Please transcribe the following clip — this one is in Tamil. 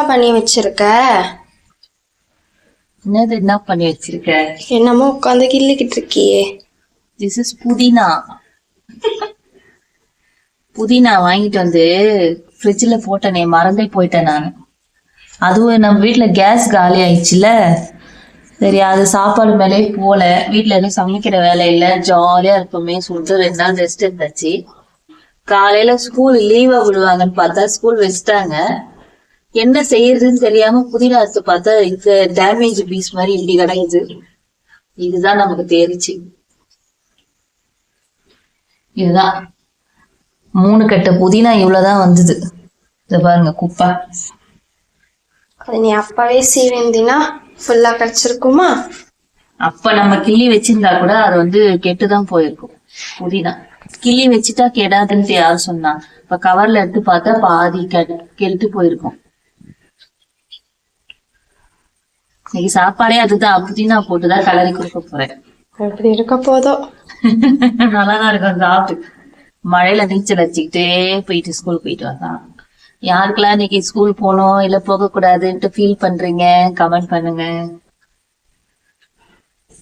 பண்ணி வச்சிருக்க? என்னது என்ன பண்ணி வச்சிருக்க? என்னமோ உட்காந்து கிள்ளிக்கிட்டு இருக்கியே. திஸ் இஸ் புதினா. புதினா வாங்கிட்டு வந்து ஃப்ரிட்ஜில் போட்டனே மறந்தே போயிட்டேன் நான். அதுவும் நம்ம வீட்டில் கேஸ் காலி ஆயிடுச்சுல. சரி அது சாப்பாடு மேலே போல. வீட்டில் எதுவும் சமைக்கிற வேலை இல்லை. ஜாலியாக இருக்குமே சொல்லிட்டு ரெண்டு நாள் ரெஸ்ட் இருந்தாச்சு காலையில ஸ்கூல் லீவா விடுவாங்கன்னு பார்த்தா ஸ்கூல் வச்சுட்டாங்க என்ன செய்யறதுன்னு தெரியாம புதினா அறுத்து பார்த்தா இந்த டேமேஜ் பீஸ் மாதிரி இப்படி கிடைக்குது. இதுதான் நமக்கு தெரிச்சு. இதுதான். மூணு கட்ட புதினா இவ்வளவுதான் வந்தது. இத பாருங்க குப்பை. அது நீ அப்பவே சீவேந்தினா ஃபுல்லா கிடைச்சிருக்குமா? அப்ப நம்ம கிள்ளி வச்சிருந்தா கூட அது வந்து கெட்டுதான் போயிருக்கும் புதினா. கிள்ளி வச்சுட்டா கெடாதுன்ட்டு யார் சொன்னா? இப்ப கவர்ல எடுத்து பார்த்தா பாதி கெட்டு போயிருக்கும். இன்னைக்கு சாப்பாடே அதுதான். புதினா போட்டுதான் கலரி கொடுக்க போறேன். எப்படி இருக்க போதோ நல்லாதான் இருக்கும் சாப்பிட்டு மழையில நீச்சல் அடிச்சுக்கிட்டே போயிட்டு ஸ்கூல் போயிட்டு வந்தான். யாருக்கெல்லாம் இன்னைக்கு ஸ்கூல் போகணும் இல்ல போக கூடாதுன்ட்டு ஃபீல் பண்றீங்க? கமெண்ட் பண்ணுங்க.